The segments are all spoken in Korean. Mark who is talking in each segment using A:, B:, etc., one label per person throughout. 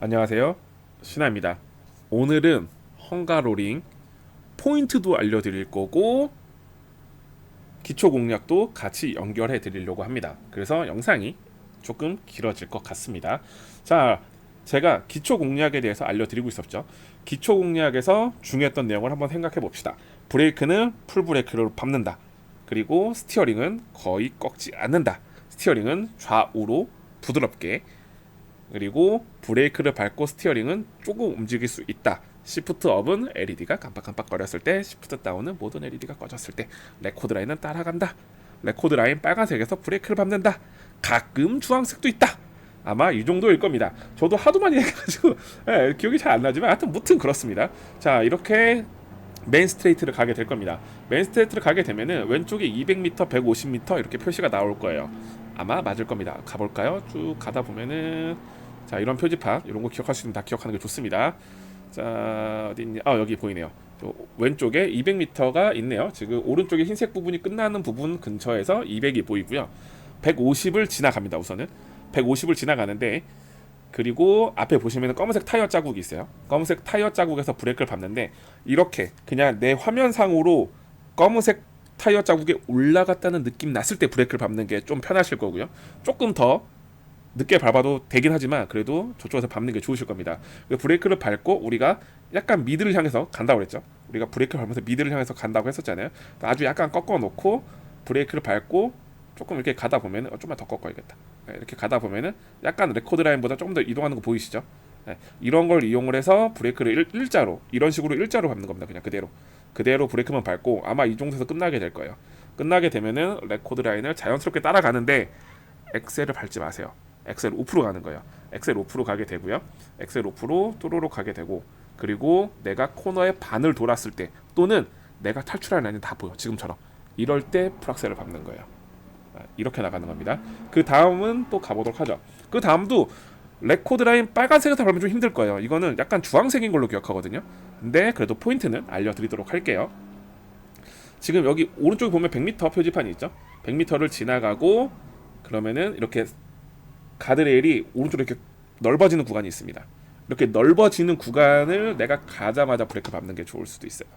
A: 안녕하세요. 신하입니다. 오늘은 헝가로링 포인트도 알려드릴 거고 기초 공략도 같이 연결해 드리려고 합니다. 그래서 영상이 조금 길어질 것 같습니다. 자, 제가 기초 공략에 대해서 알려드리고 있었죠. 기초 공략에서 중요했던 내용을 한번 생각해 봅시다. 브레이크는 풀 브레이크로 밟는다. 그리고 스티어링은 거의 꺾지 않는다. 스티어링은 좌우로 부드럽게 그리고 브레이크를 밟고 스티어링은 조금 움직일 수 있다. 시프트 업은 LED가 깜빡깜빡 거렸을 때, 시프트 다운은 모든 LED가 꺼졌을 때, 레코드 라인은 따라간다. 레코드 라인 빨간색에서 브레이크를 밟는다. 가끔 주황색도 있다. 아마 이 정도일 겁니다. 저도 하도 많이 해가지고 예, 기억이 잘 안 나지만 하여튼 무튼 그렇습니다. 자 이렇게 메인 스트레이트를 가게 될 겁니다. 메인 스트레이트를 가게 되면은 왼쪽에 200m, 150m 이렇게 표시가 나올 거예요. 아마 맞을 겁니다. 가볼까요? 쭉 가다 보면은 자 이런 표지판 이런 거 있으면 다 기억하는 게 좋습니다. 자 어디 있냐? 아 여기 보이네요. 저 왼쪽에 200m가 있네요. 지금 오른쪽에 흰색 부분이 끝나는 부분 근처에서 200이 보이고요. 150을 지나갑니다. 우선은 150을 지나가는데 그리고 앞에 보시면 검은색 타이어 자국이 있어요. 검은색 타이어 자국에서 브레이크를 밟는데 이렇게 그냥 내 화면상으로 검은색 타이어 자국에 올라갔다는 느낌 났을 때 브레이크를 밟는 게 좀 편하실 거고요. 조금 더 늦게 밟아도 되긴 하지만 그래도 저쪽에서 밟는 게 좋으실 겁니다. 그 브레이크를 밟고 우리가 약간 미드를 향해서 간다고 그랬죠. 우리가 브레이크를 밟으면서 미드를 향해서 간다고 했었잖아요. 아주 약간 꺾어 놓고 브레이크를 밟고 조금 이렇게 가다 보면은 어, 좀만 더 꺾어야겠다. 네, 이렇게 가다 보면은 약간 레코드 라인보다 조금 더 이동하는 거 보이시죠? 네, 이런 걸 이용을 해서 브레이크를 일, 일자로 이런 식으로 일자로 밟는 겁니다. 그냥 그대로 그대로 브레이크만 밟고 아마 이 정도에서 끝나게 될 거예요. 끝나게 되면은 레코드 라인을 자연스럽게 따라가는데 엑셀을 밟지 마세요. 엑셀 5% 가는 거예요. 엑셀 5% 가게 되고요. 엑셀 5% 또로로 가게 되고 그리고 내가 코너의 반을 돌았을 때 또는 내가 탈출하는 라인이 다 보여 지금처럼 이럴 때 프락셀을 밟는 거예요. 아, 이렇게 나가는 겁니다. 그 다음은 또 가보도록 하죠. 그 다음도 레코드 라인 빨간색에서 밟으면 좀 힘들 거예요. 이거는 약간 주황색인 걸로 기억하거든요. 근데 그래도 포인트는 알려드리도록 할게요. 지금 여기 오른쪽에 보면 100m 표지판이 있죠. 100m를 지나가고 그러면은 이렇게 가드레일이 오른쪽으로 이렇게 넓어지는 구간이 있습니다. 이렇게 넓어지는 구간을 내가 가자마자 브레이크 밟는 게 좋을 수도 있어요.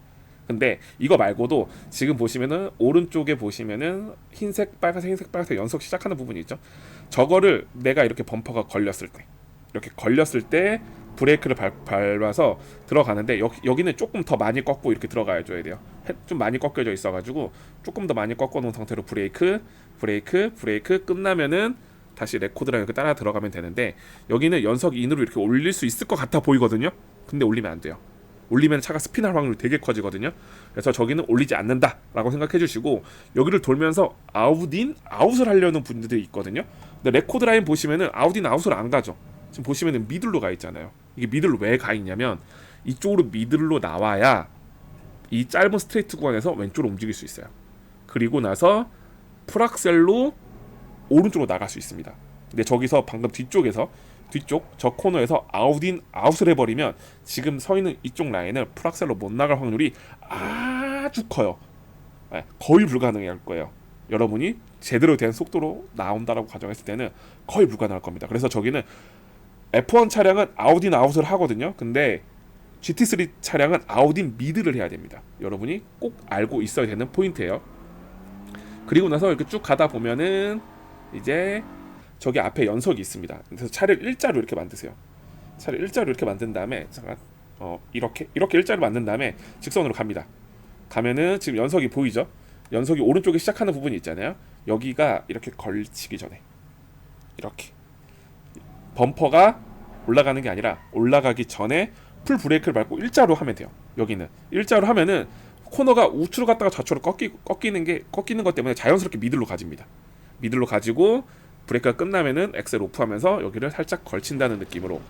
A: 근데 이거 말고도 지금 보시면은 오른쪽에 보시면은 흰색, 빨간색, 흰색, 빨간색 연속 시작하는 부분이 있죠. 저거를 내가 이렇게 범퍼가 걸렸을 때, 이렇게 걸렸을 때 브레이크를 밟, 밟아서 들어가는데 여기, 여기는 조금 더 많이 꺾고 이렇게 들어가야 줘야 돼요. 해- 좀 많이 꺾여져 있어가지고 조금 더 많이 꺾어 놓은 상태로 브레이크, 브레이크, 브레이크 끝나면은 다시 레코드랑 이렇게 따라 들어가면 되는데 여기는 연석 인으로 이렇게 올릴 수 있을 것 같아 보이거든요. 근데 올리면 안 돼요. 올리면 차가 스피할 확률이 되게 커지거든요. 그래서 저기는 올리지 않는다라고 생각해 주시고 여기를 돌면서 아웃인 아웃을 하려는 분들이 있거든요. 근데 레코드 라인 보시면은 아웃인 아웃을 안 가죠. 지금 보시면은 미들로 가 있잖아요. 이게 미들로 왜 가 있냐면 이쪽으로 미들로 나와야 이 짧은 스트레이트 구간에서 왼쪽으로 움직일 수 있어요. 그리고 나서 프락셀로 오른쪽으로 나갈 수 있습니다. 근데 저기서 방금 뒤쪽에서 뒤쪽 저 코너에서 아웃인 아웃을 해버리면 지금 서 있는 이쪽 라인을 프락셀로 못 나갈 확률이 아주 커요. 예, 거의 불가능할 거예요. 여러분이 제대로 된 속도로 나온다라고 가정했을 때는 거의 불가능할 겁니다. 그래서 저기는 F1 차량은 아웃인 아웃을 하거든요. 근데 GT3 차량은 아웃인 미드를 해야 됩니다. 여러분이 꼭 알고 있어야 되는 포인트예요. 그리고 나서 이렇게 쭉 가다 보면은 이제 저기 앞에 연석이 있습니다. 그래서 차를 일자로 이렇게 만드세요. 차를 일자로 이렇게 만든 다음에 잠깐 어 이렇게 이렇게 일자로 만든 다음에 직선으로 갑니다. 가면은 지금 연석이 보이죠? 연석이 오른쪽에 시작하는 부분이 있잖아요. 여기가 이렇게 걸치기 전에 이렇게 범퍼가 올라가는 게 아니라 올라가기 전에 풀 브레이크를 밟고 일자로 하면 돼요. 여기는 일자로 하면은 코너가 우측으로 갔다가 좌측으로 꺾이, 꺾이는 게 꺾이는 것 때문에 자연스럽게 미들로 가집니다. 미들로 가지고 브레이크가 끝나면은 엑셀 오프하면서 여기를 살짝 걸친다는 느낌으로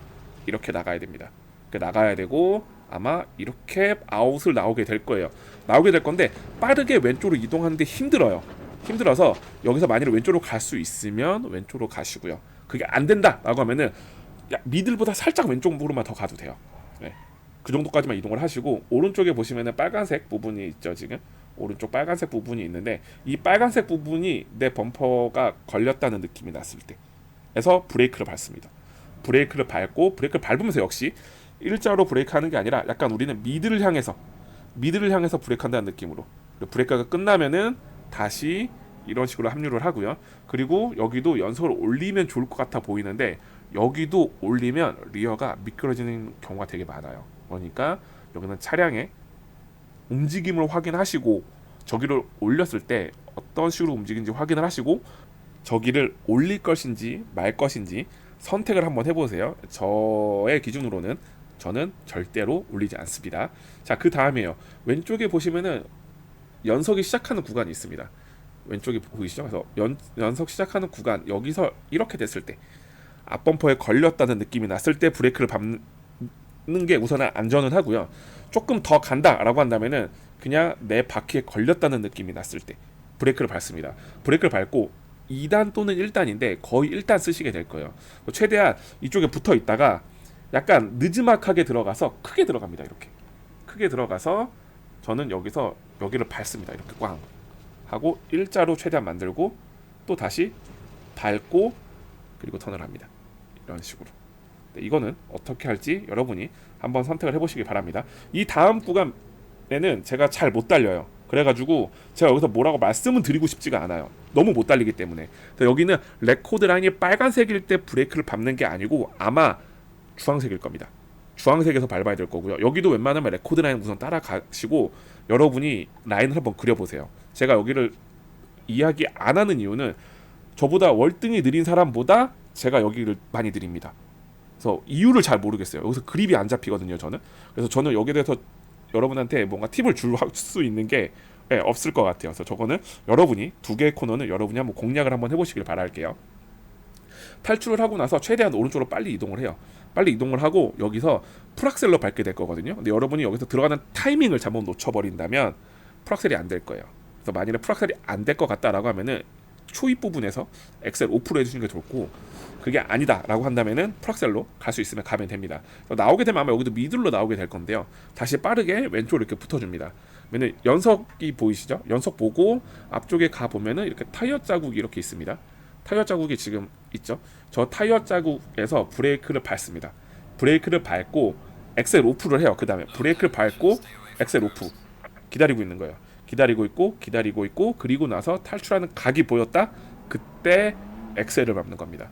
A: 이렇게 나가야 됩니다. 이렇게 나가야 되고 아마 이렇게 아웃을 나오게 될 거예요. 나오게 될 건데 빠르게 왼쪽으로 이동하는데 힘들어요. 힘들어서 여기서 만일 왼쪽으로 갈 수 있으면 왼쪽으로 가시고요. 그게 안 된다라고 하면은 야, 미들보다 살짝 왼쪽으로만 더 가도 돼요. 네. 그 정도까지만 이동을 하시고 오른쪽에 보시면은 빨간색 부분이 있죠 지금 오른쪽 빨간색 부분이 있는데 이 빨간색 부분이 내 범퍼가 걸렸다는 느낌이 났을 때 에서 브레이크를 밟습니다 브레이크를 밟고 브레이크를 밟으면서 역시 일자로 브레이크하는 게 아니라 약간 우리는 미드를 향해서 미드를 향해서 브레이크한다는 느낌으로 브레이크가 끝나면은 다시 이런 식으로 합류를 하고요. 그리고 여기도 연속으로 올리면 좋을 것 같아 보이는데 여기도 올리면 리어가 미끄러지는 경우가 되게 많아요. 그러니까 여기는 차량의 움직임을 확인하시고 저기를 올렸을 때 어떤 식으로 움직이는지 확인을 하시고 저기를 올릴 것인지 말 것인지 선택을 한번 해보세요. 저의 기준으로는 저는 절대로 올리지 않습니다. 자, 그 다음에요. 왼쪽에 보시면은 연석이 시작하는 구간이 있습니다. 왼쪽에 보이시죠? 그래서 연, 연석 시작하는 구간 여기서 이렇게 됐을 때 앞범퍼에 걸렸다는 느낌이 났을 때 브레이크를 밟는 게 우선은 안전은 하고요. 조금 더 간다라고 한다면은 그냥 내 바퀴에 걸렸다는 느낌이 났을 때 브레이크를 밟습니다. 브레이크를 밟고 2단 또는 1단인데 거의 1단 쓰시게 될 거예요. 최대한 이쪽에 붙어 있다가 약간 느즈막하게 들어가서 크게 들어갑니다. 이렇게 크게 들어가서 저는 여기서 여기를 밟습니다. 이렇게 꽝 하고 일자로 최대한 만들고 또 다시 밟고 그리고 턴을 합니다. 이런 식으로. 네, 이거는 어떻게 할지 여러분이 한번 선택을 해보시기 바랍니다. 이 다음 구간에는 제가 잘 못 달려요. 그래가지고 제가 여기서 뭐라고 말씀은 드리고 싶지가 않아요. 너무 못 달리기 때문에. 여기는 레코드 라인이 빨간색일 때 브레이크를 밟는 게 아니고 아마 주황색일 겁니다. 주황색에서 밟아야 될 거고요. 여기도 웬만하면 레코드 라인 우선 따라가시고 여러분이 라인을 한번 그려보세요. 제가 여기를 이야기 안 하는 이유는 저보다 월등히 느린 사람보다 제가 여기를 많이 느립니다. 그래서 이유를 잘 모르겠어요. 여기서 그립이 안 잡히거든요, 저는. 그래서 저는 여기에 대해서 여러분한테 뭔가 팁을 줄 수 있는 게 예, 없을 것 같아요. 그래서 저거는 여러분이 두 개의 코너는 여러분이 한번 공략을 한번 해보시길 바랄게요. 탈출을 하고 나서 최대한 오른쪽으로 빨리 이동을 해요. 빨리 이동을 하고 여기서 풀악셀로 밟게 될 거거든요. 근데 여러분이 여기서 들어가는 타이밍을 잘못 놓쳐버린다면 풀악셀이 안 될 거예요. 그래서 만일에 풀악셀이 안 될 것 같다라고 하면은 초입 부분에서 엑셀 오프로 해주시는 게 좋고 그게 아니다라고 한다면은 풀악셀로 갈 수 있으면 가면 됩니다. 나오게 되면 아마 여기도 미들로 나오게 될 건데요. 다시 빠르게 왼쪽으로 이렇게 붙어줍니다. 그러면 연석이 보이시죠? 연석 보고 앞쪽에 가 보면은 이렇게 타이어 자국이 이렇게 있습니다. 타이어 자국이 지금 있죠. 저 타이어 자국에서 브레이크를 밟습니다. 브레이크를 밟고 엑셀 오프를 해요. 그 다음에 브레이크를 밟고 엑셀 오프 기다리고 있는 거예요. 기다리고 있고 기다리고 있고 그리고 나서 탈출하는 각이 보였다. 그때 엑셀을 밟는 겁니다.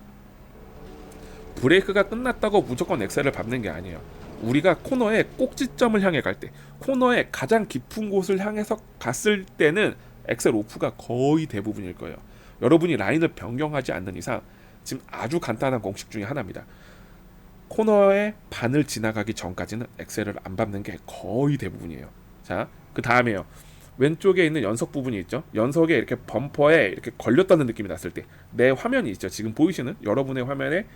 A: 브레이크가 끝났다고 무조건 엑셀을 밟는 게 아니에요. 우리가 코너의 꼭지점을 향해 갈 때, 코너의 가장 깊은 곳을 향해서 갔을 때는 엑셀 오프가 거의 대부분일 거예요. 여러분이 라인을 변경하지 않는 이상 지금 아주 간단한 공식 중에 하나입니다. 코너의 반을 지나가기 전까지는 엑셀을 안 밟는 게 거의 대부분이에요. 자, 그 다음에요. 왼쪽에 있는 연석 부분이 있죠. 연석에 이렇게 범퍼에 이렇게 걸렸다는 느낌이 났을 때 내 화면이 있죠. 지금 보이시는 여러분의 화면에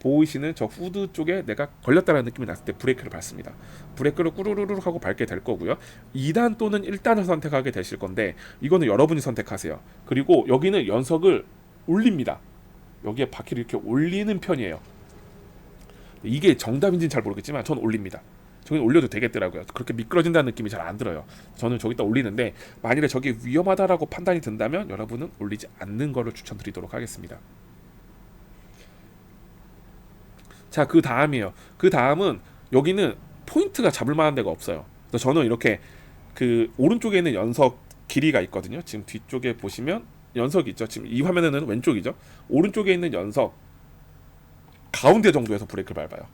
A: 보이시는 저 후드 쪽에 내가 걸렸다는 느낌이 났을 때 브레이크를 밟습니다. 브레이크를 꾸르르르 하고 밟게 될 거고요. 2단 또는 1단을 선택하게 되실 건데 이거는 여러분이 선택하세요. 그리고 여기는 연석을 올립니다. 여기에 바퀴를 이렇게 올리는 편이에요. 이게 정답인지는 잘 모르겠지만 저는 올립니다. 저기 올려도 되겠더라고요. 그렇게 미끄러진다는 느낌이 잘 안 들어요. 저는 저기다 올리는데 만일에 저게 위험하다라고 판단이 든다면 여러분은 올리지 않는 거를 추천드리도록 하겠습니다. 자, 그 다음이에요. 그 다음은 여기는 포인트가 잡을 만한 데가 없어요. 그래서 저는 이렇게 그 오른쪽에 있는 연석 길이가 있거든요. 지금 뒤쪽에 보시면 연석이 있죠. 지금 이 화면에는 왼쪽이죠. 오른쪽에 있는 연석 가운데 정도에서 브레이크를 밟아요.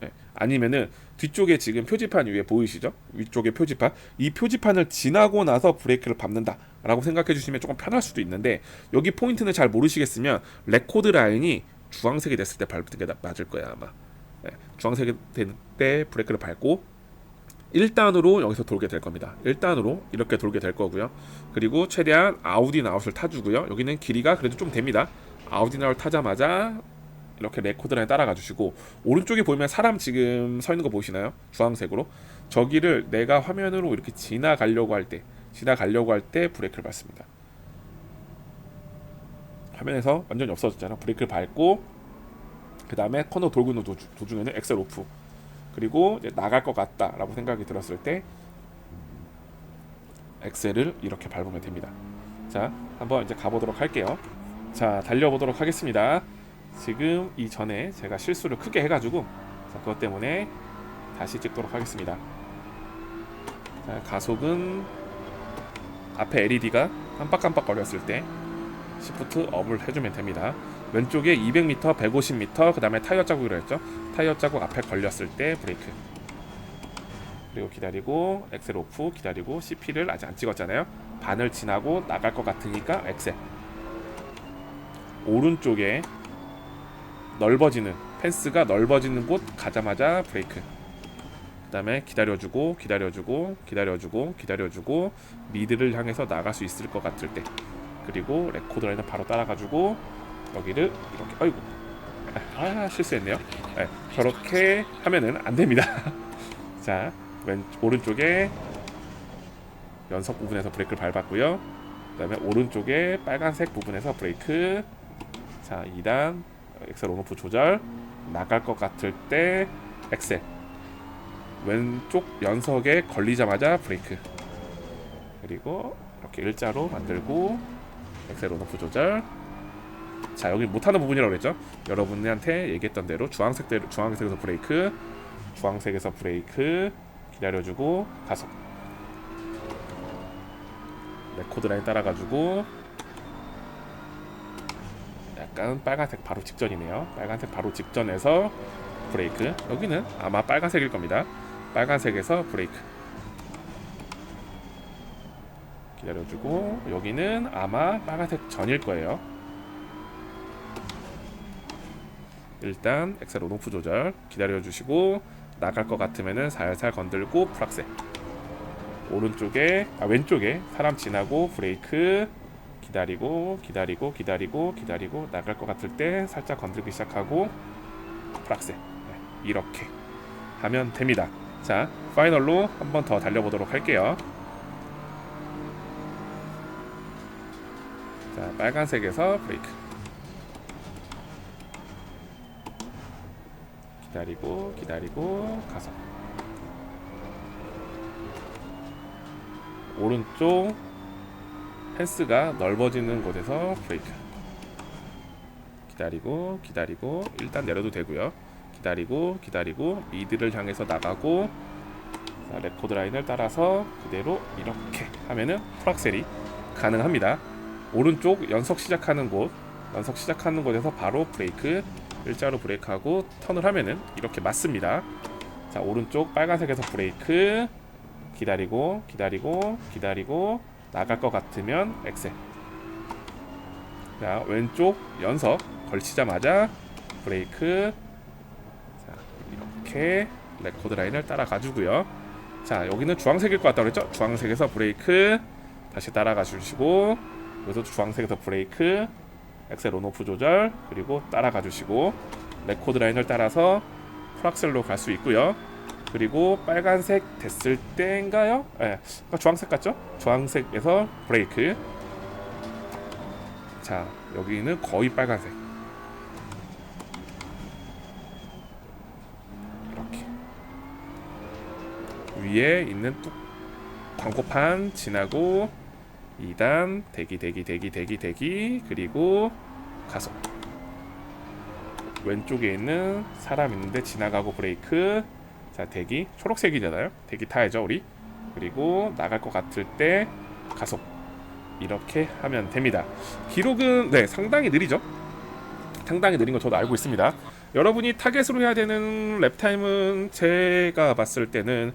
A: 네. 아니면은 뒤쪽에 지금 표지판 위에 보이시죠? 위쪽에 표지판. 이 표지판을 지나고 나서 브레이크를 밟는다라고 생각해 주시면 조금 편할 수도 있는데 여기 포인트는 잘 모르시겠으면 레코드 라인이 주황색이 됐을 때 밟는 게 맞을 거야 아마. 네, 주황색이 될 때 브레이크를 밟고 1단으로 여기서 돌게 될 겁니다. 1단으로 이렇게 돌게 될 거고요. 그리고 최대한 아우디 나웃을 타주고요. 여기는 길이가 그래도 좀 됩니다. 아우디 나웃 타자마자 이렇게 레코드라인 따라가 주시고 오른쪽에 보면 사람 지금 서 있는 거 보이시나요? 주황색으로 저기를 내가 화면으로 이렇게 지나가려고 할 때 지나가려고 할 때 브레이크를 밟습니다. 화면에서 완전히 없어졌잖아. 브레이크를 밟고 그 다음에 코너 돌고 있는 도주, 도중에는 엑셀 오프 그리고 나갈 것 같다라고 생각이 들었을 때 엑셀을 이렇게 밟으면 됩니다. 자, 한번 이제 가보도록 할게요. 자, 달려보도록 하겠습니다. 지금 이전에 제가 실수를 크게 해가지고 자, 그것 때문에 다시 찍도록 하겠습니다. 자, 가속은 앞에 LED가 깜빡깜빡 거렸을 때 시프트 업을 해주면 됩니다. 왼쪽에 200m, 150m, 그 다음에 타이어 자국이라 했죠. 타이어 자국 앞에 걸렸을 때 브레이크. 그리고 기다리고 엑셀 오프 기다리고 CP를 아직 안 찍었잖아요. 반을 지나고 나갈 것 같으니까 엑셀. 오른쪽에 넓어지는 펜스가 넓어지는 곳 가자마자 브레이크. 그다음에 기다려주고 기다려주고 기다려주고 기다려주고 미드를 향해서 나갈 수 있을 것 같을 때 그리고 레코드 라인을 바로 따라가지고 여기를 이렇게 아이고 아 실수했네요. 네, 저렇게 하면은 안 됩니다. 자, 왼 오른쪽에 연석 부분에서 브레이크를 밟았고요. 그 다음에 오른쪽에 빨간색 부분에서 브레이크. 자, 2단 엑셀 온오프 조절. 나갈 것 같을 때 엑셀. 왼쪽 연석에 걸리자마자 브레이크. 그리고 이렇게 일자로 만들고 엑셀 온오프 조절. 자 여기 못하는 부분이라고 그랬죠 여러분한테 얘기했던 대로 주황색 대로 주황색에서 브레이크 주황색에서 브레이크 기다려주고 가속 레코드 라인 따라가지고 약간 빨간색 바로 직전이네요. 빨간색 바로 직전에서 브레이크. 여기는 아마 빨간색일 겁니다. 빨간색에서 브레이크. 기다려주고 여기는 아마 빨간색 전일 거예요. 일단 엑셀 온오프 조절 기다려 주시고 나갈 것 같으면은 살살 건들고 풀악셀. 오른쪽에 아 왼쪽에 사람 지나고 브레이크 기다리고 기다리고 기다리고 기다리고 나갈 것 같을 때 살짝 건들기 시작하고 풀악셀 네, 이렇게 하면 됩니다. 자 파이널로 한 번 더 달려보도록 할게요. 자 빨간색에서 브레이크. 기다리고 기다리고 가서. 오른쪽 펜스가 넓어지는 곳에서 브레이크. 기다리고 기다리고 일단 내려도 되고요. 기다리고 기다리고 미드를 향해서 나가고 자, 레코드 라인을 따라서 그대로 이렇게 하면은 풀악셀이 가능합니다. 오른쪽 연속 시작하는 곳 연속 시작하는 곳에서 바로 브레이크 일자로 브레이크하고 턴을 하면은 이렇게 맞습니다. 자 오른쪽 빨간색에서 브레이크 기다리고 기다리고 기다리고 나갈 것 같으면 엑셀. 자 왼쪽 연석 걸치자마자 브레이크. 자 이렇게 레코드 라인을 따라가 주고요. 자 여기는 주황색일 것 같다고 그랬죠? 주황색에서 브레이크 다시 따라가 주시고 여기서 주황색에서 브레이크 엑셀 온오프 조절 그리고 따라가 주시고 레코드 라인을 따라서 풀악셀로 갈 수 있고요. 그리고 빨간색 됐을 때인가요? 예, 네, 주황색 같죠? 주황색에서 브레이크. 자, 여기는 거의 빨간색. 이렇게 위에 있는 뚝 광고판 지나고 2단 대기 대기 대기 대기 대기 그리고 가속 왼쪽에 있는 사람 있는데 지나가고 브레이크 자 대기. 초록색이잖아요. 대기 타야죠 우리. 그리고 나갈 것 같을 때 가속. 이렇게 하면 됩니다. 기록은 네 상당히 느리죠? 상당히 느린 거 저도 알고 있습니다. 여러분이 타겟으로 해야 되는 랩타임은 제가 봤을 때는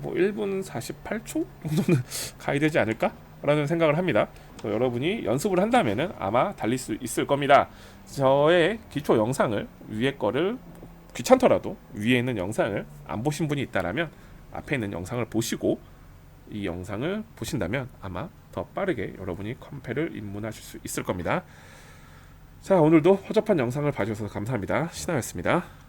A: 뭐 1분 48초 정도는 가야 되지 않을까? 라는 생각을 합니다. 여러분이 연습을 한다면은 아마 달릴 수 있을 겁니다. 저의 기초 영상을 위에 거를 귀찮더라도 위에 있는 영상을 안 보신 분이 있다라면 앞에 있는 영상을 보시고 이 영상을 보신다면 아마 더 빠르게 여러분이 컴패를 입문하실 수 있을 겁니다. 자 오늘도 허접한 영상을 봐주셔서 감사합니다. 신하였습니다.